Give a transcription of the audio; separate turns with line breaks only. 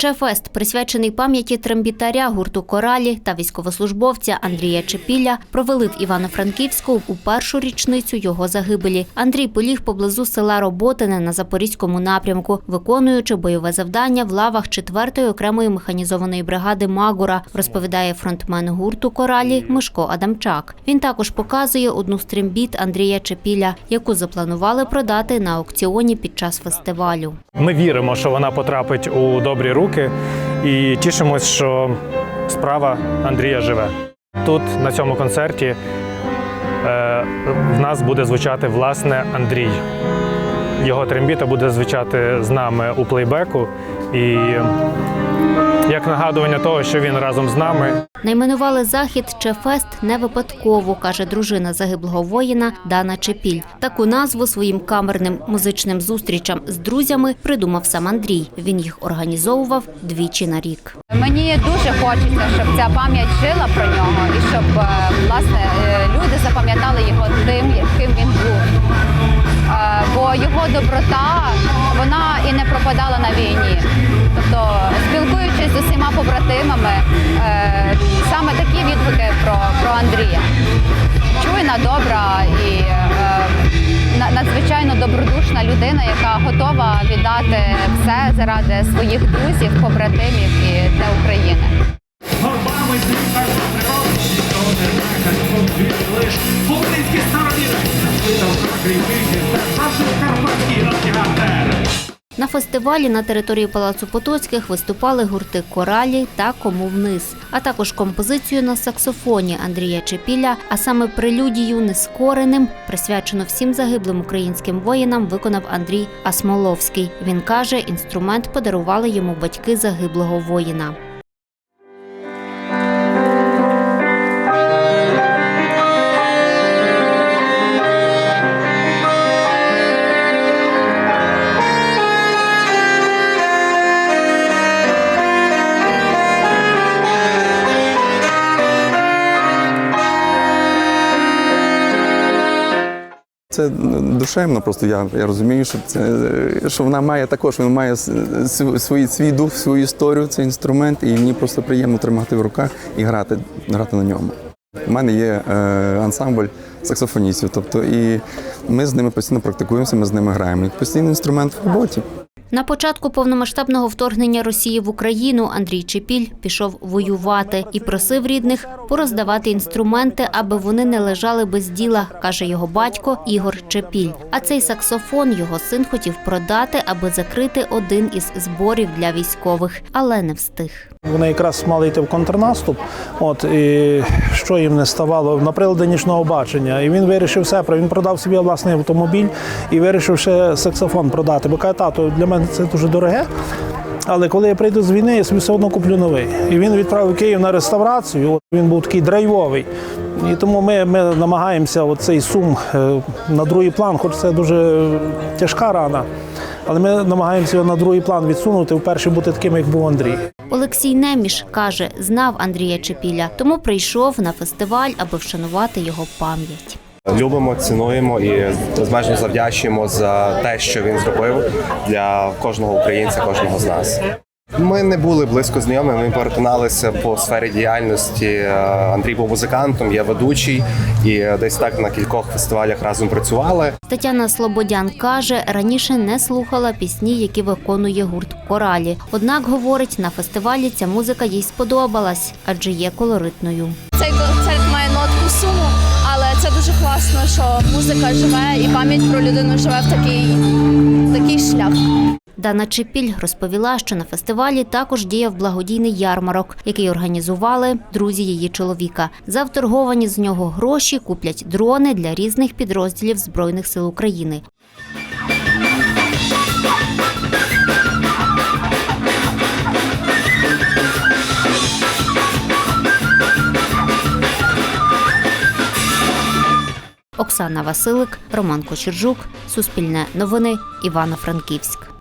Чефест, присвячений пам'яті трембітаря гурту Коралі та військовослужбовця Андрія Чепіля, провели в Івано-Франківську у першу річницю його загибелі. Андрій поліг поблизу села Роботине на Запорізькому напрямку, виконуючи бойове завдання в лавах 4-ї окремої механізованої бригади Магура, розповідає фронтмен гурту Коралі Мишко Адамчак. Він також показує одну з трембіт Андрія Чепіля, яку запланували продати на аукціоні під час фестивалю.
Ми віримо, що вона потрапить у добрі руки і тішимось, що справа Андрія живе. Тут, на цьому концерті, е, в нас буде звучати власне Андрій. Його трембіта буде звучати з нами у плейбеку. І нагадування того, що він разом з нами
Найменували захід Чефест не випадково, каже дружина загиблого воїна Дана Чепіль. Таку назву своїм камерним музичним зустрічам з друзями придумав сам Андрій. Він їх організовував двічі на рік.
Мені дуже хочеться, щоб ця пам'ять жила про нього і щоб е, власне е, люди запам'ятали його тим, яким він був. Е, Бо його доброта вона і не пропадала на війні. Спілкуючись з усіма побратимами, е, саме такі відгуки про, про Андрія. Чуйна, добра і е, на- надзвичайно добродушна людина, яка готова віддати все заради своїх друзів, побратимів і для України.
На фестивалі на території Палацу Потоцьких виступали гурти Коралі та Кому вниз, а також композицію на саксофоні Андрія Чепіля, а саме прелюдію нескореним, присвячену всім загиблим українським воїнам, виконав Андрій Асмоловський. Він каже, інструмент подарували йому батьки загиблого воїна.
Це душевно, просто я, я розумію, що це що вона має також, він має свій, свій дух, свою історію, цей інструмент, і мені просто приємно тримати в руках і грати, грати на ньому. У мене є е, ансамбль саксофоністів, тобто і ми з ними постійно практикуємося, ми з ними граємо. І постійний інструмент в роботі.
На початку повномасштабного вторгнення Росії в Україну Андрій Чепіль пішов воювати і просив рідних пороздавати інструменти, аби вони не лежали без діла, каже його батько Ігор Чепіль. А цей саксофон його син хотів продати, аби закрити один із зборів для військових, але не встиг.
Вони якраз мали йти в контрнаступ, от і що їм не ставало на прилади нічного бачення. І він вирішив все. Він продав собі власний автомобіль і вирішив ще саксофон продати. Бо каже, тато, для мене це дуже дороге. Але коли я прийду з війни, я собі все одно куплю новий. І він відправив Київ на реставрацію. Він був такий драйвовий. І тому ми, ми намагаємося оцей сум е, на другий план, хоч це дуже тяжка рана. Але ми намагаємося його на другий план відсунути, вперше бути таким, як був Андрій.
Олексій Неміш каже, знав Андрія Чепіля, тому прийшов на фестиваль, аби вшанувати його пам'ять.
Любимо, цінуємо і безмежно завдячуємо за те, що він зробив для кожного українця, кожного з нас. Ми не були близько знайомими. Ми перетиналися по сфері діяльності. Е, Андрій був музикантом, я ведучий, і десь так на кількох фестивалях разом працювали.
Тетяна Слободян каже, раніше не слухала пісні, які виконує гурт Коралі. Однак, говорить, на фестивалі ця музика їй сподобалась, адже є колоритною.
Цей концерт має нотку суму, але це дуже класно, що музика живе і пам'ять про людину живе в такий, такий шлях.
Дана Чепіль розповіла, що на фестивалі також діяв благодійний ярмарок, який організували друзі її чоловіка. За вторговані з нього гроші куплять дрони для різних підрозділів Збройних сил України. Оксана Василик, Роман Кочержук, Суспільне новини, Івано-Франківськ.